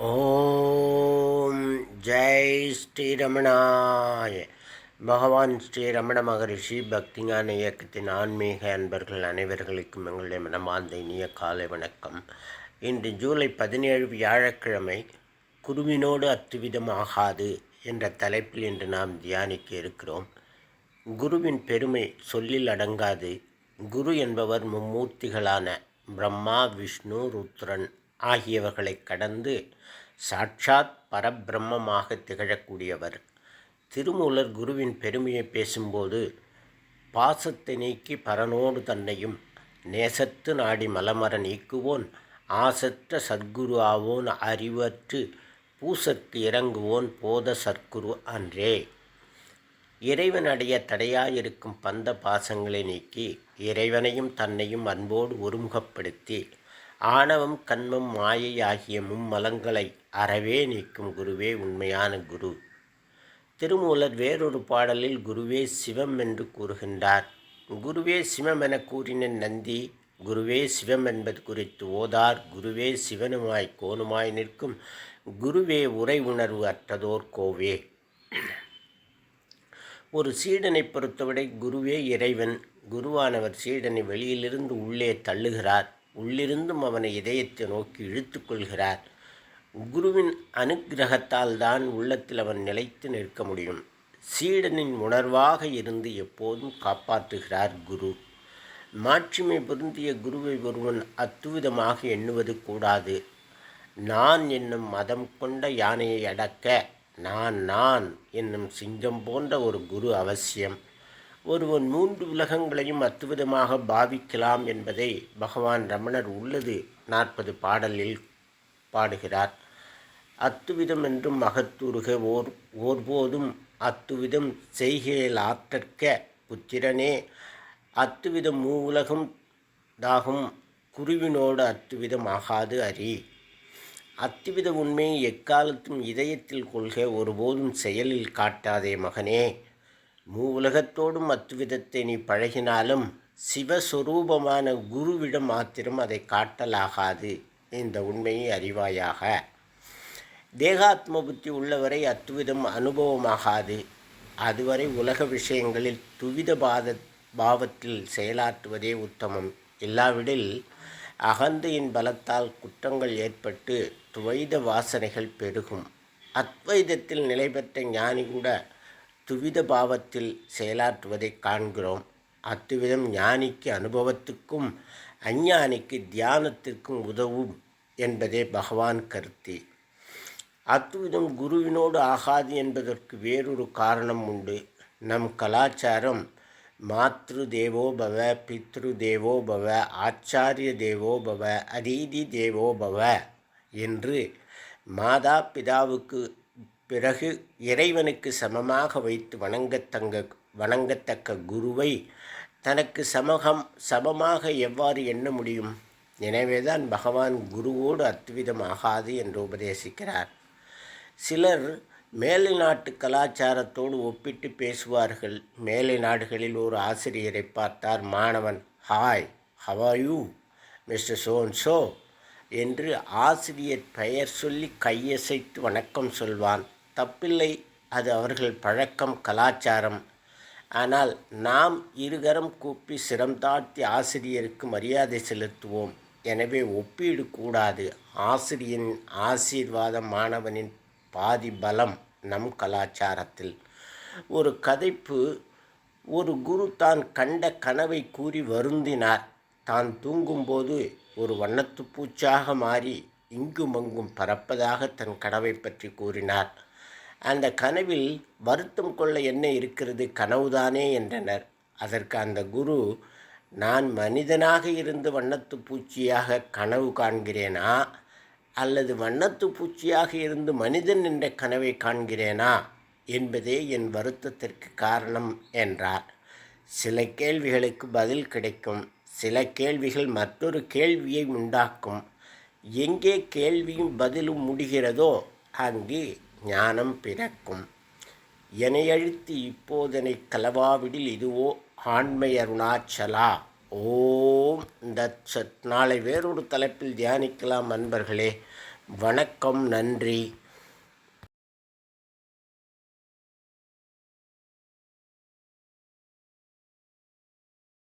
ஓம் ஜெய் ஸ்ரீரமணாய. பகவான் ஸ்ரீரமண மகரிஷி பக்திஞான இயக்கத்தின் ஆன்மீக அன்பர்கள் அனைவர்களுக்கும் எங்களுடைய மனமார்ந்த இனிய காலை வணக்கம். இன்று ஜூலை பதினேழு வியாழக்கிழமை குருவினோடு அத்துவிதம் ஆகாது என்ற தலைப்பில் இன்று நாம் தியானிக்க இருக்கிறோம். குருவின் பெருமை சொல்லில் அடங்காது. குரு என்பவர் மும்மூர்த்திகளான பிரம்மா விஷ்ணு ருத்ரன் ஆகியவர்களை கடந்து சாட்சாத் பரபிரம்மமாக திகழக்கூடியவர். திருமூலர் குருவின் பெருமையை பேசும்போது பாசத்தை நீக்கி பரனோடு தன்னையும் நேசத்து நாடி மலமர நீக்குவோன் ஆசற்ற சத்குரு ஆவோன் அறிவற்று பூசற்கு இறங்குவோன் போத சற்குரு அன்றே. இறைவன் அடைய தடையாயிருக்கும் பந்த பாசங்களை நீக்கி இறைவனையும் தன்னையும் அன்போடு ஒருமுகப்படுத்தி ஆணவம் கண்மம் மாயை ஆகிய மும்மலங்களை அறவே நீக்கும் குருவே உண்மையான குரு. திருமூலர் வேறொரு பாடலில் குருவே சிவம் என்று கூறுகின்றார். குருவே சிவம் என கூறின நந்தி குருவே சிவம் என்பது குறித்து ஓதார் குருவே சிவனுமாய் கோணுமாய் நிற்கும் குருவே உரை உணர்வு அற்றதோர் கோவே. ஒரு சீடனை பொறுத்தவரை குருவே இறைவன் குருவானவர் சீடனை வெளியிலிருந்து உள்ளே தள்ளுகிறார். உள்ளிருந்தும் அவனை இதயத்தை நோக்கி இழுத்து கொள்கிறார். குருவின் அனுகிரகத்தால் தான் உள்ளத்தில் அவன் நிலைத்து நிற்க முடியும். சீடனின் உணர்வாக இருந்து எப்போதும் காப்பாற்றுகிறார் குரு. மாட்சிமை பொருந்திய குருவை ஒருவன் அத்துவிதமாக எண்ணுவது கூடாது. நான் என்னும் மதம் கொண்ட யானையை அடக்க நான் நான் என்னும் சிங்கம் போன்ற ஒரு குரு அவசியம். ஒருவன் மூன்று உலகங்களையும் அத்துவிதமாக பாவிக்கலாம் என்பதை பகவான் ரமணர் உள்ளது நாற்பது பாடலில் பாடுகிறார். அத்துவிதம் என்றும் மகத்துருக ஓர் ஓர்போதும் அத்துவிதம் செய்கையில் ஆற்றற்க புத்திரனே. அத்துவிதம் மூவுலகம் தாகும் குருவினோடு அத்துவிதம் ஆகாது அறி அத்துவித உண்மையை எக்காலத்தும் இதயத்தில் கொள்க ஒருபோதும் செயலில் காட்டாதே மகனே. மூவுலகத்தோடும் அத்விதத்தை நீ பழகினாலும் சிவஸ்வரூபமான குருவிடம் மாத்திரம் அதை காட்டலாகாது இந்த உண்மையை அறிவாயாக. தேகாத்ம புத்தி உள்ளவரை அத்துவிதம் அனுபவமாகாது. அதுவரை உலக விஷயங்களில் துவித பாத பாவத்தில் செயலாற்றுவதே உத்தமம். இல்லாவிடில் அகந்தையின் பலத்தால் குற்றங்கள் ஏற்பட்டு துவைத வாசனைகள் பெருகும். அத்வைதத்தில் நிலை பெற்ற ஞானி கூட துவித பாவத்தில் செயலாற்றுவதை காண்கிறோம். அத்துவிதம் ஞானிக்கு அனுபவத்துக்கும் அஞ்ஞானிக்கு தியானத்திற்கும் உதவும் என்பதே பகவான் கருத்து. அத்துவிதம் குருவினோடு ஆகாது என்பதற்கு வேறொரு காரணம் உண்டு. நம் கலாச்சாரம் மாத்ரு தேவோபவ பித்ரு தேவோபவ ஆச்சாரிய தேவோபவ அதீதி தேவோபவ என்று மாதா பிதாவுக்கு பிறகு இறைவனுக்கு சமமாக வைத்து வணங்கத்தங்க வணங்கத்தக்க குருவை தனக்கு சமகம் சமமாக எவ்வாறு எண்ண முடியும்? எனவேதான் பகவான் குருவோடு அத்துவிதம் ஆகாது என்று உபதேசிக்கிறார். சிலர் மேலை நாட்டு கலாச்சாரத்தோடு ஒப்பிட்டு பேசுவார்கள். மேலை நாடுகளில் ஒரு ஆசிரியரை பார்த்தார். மாணவன் hi how are you mister zone ஷோ என்று ஆசிரியர் பெயர் சொல்லி கையசைத்து வணக்கம் சொல்வான். தப்பில்லை. அது அவர்கள் பழக்கம் கலாச்சாரம். ஆனால் நாம் இருகரம் கூப்பி சிரம்தாழ்த்தி ஆசிரியருக்கு மரியாதை செலுத்துவோம். எனவே ஒப்பீடு கூடாது. ஆசிரியன் ஆசீர்வாதம் மாணவனின் பாதி பலம் நம் கலாச்சாரத்தில். ஒரு கதைப்பு ஒரு குரு தான் கண்ட கனவை கூறி வருந்தினார். தான் தூங்கும்போது ஒரு வண்ணத்து பூச்சாக மாறி இங்கும் அங்கும் பறப்பதாக தன் கனவை பற்றி கூறினார். அந்த கனவில் வருத்தம் கொள்ள என்ன இருக்கிறது? கனவுதானே என்றனர். அதற்கு அந்த குரு நான் மனிதனாக இருந்து வண்ணத்து பூச்சியாக கனவு காண்கிறேனா? அல்லது வண்ணத்து பூச்சியாக இருந்து மனிதன் என்ற கனவை காண்கிறேனா? என்பதே என் வருத்தத்திற்கு காரணம் என்றார். சில கேள்விகளுக்கு பதில் கிடைக்கும். சில கேள்விகள் மற்றொரு கேள்வியை உண்டாக்கும். எங்கே கேள்வியும் பதிலும் முடிகிறதோ அங்கு ஞானம் பிறக்கும். எனையழுத்தி இப்போதனை கலவாவிடில் இதுவோ ஆண்மை அருணாச்சலா ஓம் தத் சத் நாளை வேறொரு தலைப்பில் தியானிக்கலாம் அன்பர்களே. வணக்கம் நன்றி.